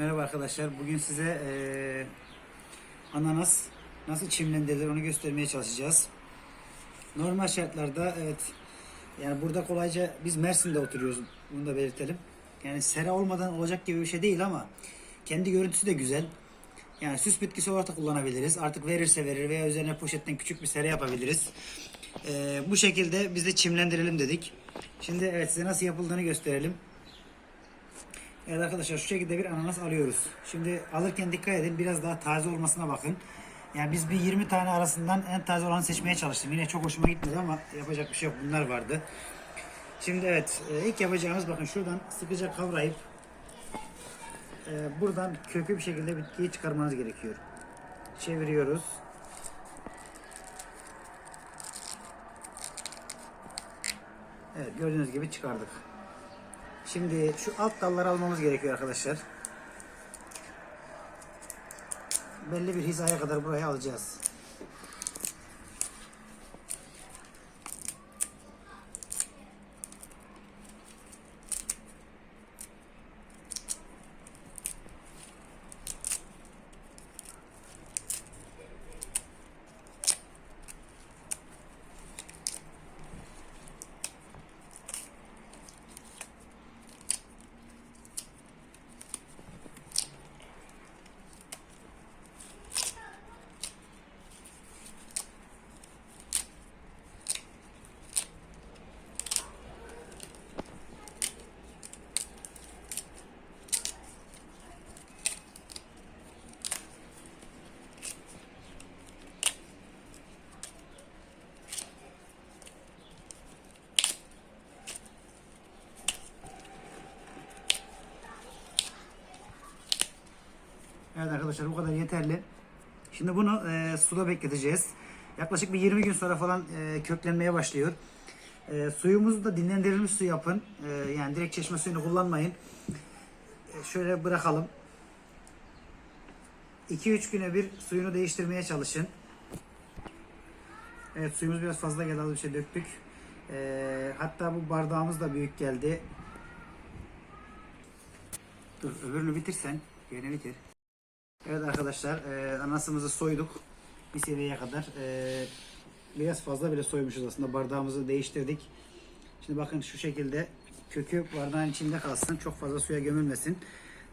Merhaba arkadaşlar. Bugün size eee, ananas nasıl çimlendirilir onu göstermeye çalışacağız. Normal şartlarda evet yani burada kolayca biz Mersin'de oturuyoruz. Bunu da belirtelim. Yani sera olmadan olacak gibi bir şey değil ama kendi görüntüsü de güzel. Yani süs bitkisi olarak da kullanabiliriz. Artık verirse verir veya üzerine poşetten küçük bir sera yapabiliriz. Eee, bu şekilde biz de çimlendirelim dedik. Şimdi evet size nasıl yapıldığını gösterelim. Evet arkadaşlar şu şekilde bir ananas alıyoruz. Şimdi alırken dikkat edin biraz daha taze olmasına bakın. Yani biz bir 20 tane arasından en taze olanı seçmeye çalıştım. Yine çok hoşuma gitmedi ama yapacak bir şey yok. Bunlar vardı. Şimdi evet e, ilk yapacağımız bakın şuradan sıkıca kavrayıp e, buradan kökü bir şekilde bitkiyi çıkarmanız gerekiyor. Çeviriyoruz. Evet gördüğünüz gibi çıkardık. Şimdi şu alt dalları almamız gerekiyor arkadaşlar. Belli bir hizaya kadar buraya alacağız. Evet arkadaşlar bu kadar yeterli. Şimdi bunu e, suda bekleteceğiz. Yaklaşık bir 20 gün sonra falan e, köklenmeye başlıyor. E, suyumuzu da dinlendirilmiş su yapın. E, yani direkt çeşme suyunu kullanmayın. E, şöyle bırakalım. 2-3 güne bir suyunu değiştirmeye çalışın. Evet suyumuz biraz fazla geldi az bir şey döktük. E, hatta bu bardağımız da büyük geldi. Dur öbürünü bitirsen. Yeni bitir. Evet arkadaşlar e, anasımızı soyduk bir seviyeye kadar. E, biraz fazla bile soymuşuz aslında bardağımızı değiştirdik. Şimdi bakın şu şekilde kökü bardağın içinde kalsın. Çok fazla suya gömülmesin.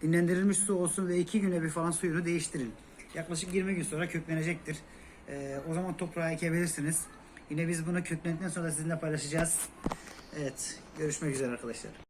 Dinlendirilmiş su olsun ve iki güne bir falan suyunu değiştirin. Yaklaşık 20 gün sonra köklenecektir. E, o zaman toprağa ekebilirsiniz. Yine biz bunu köklendikten sonra sizinle paylaşacağız. Evet görüşmek üzere arkadaşlar.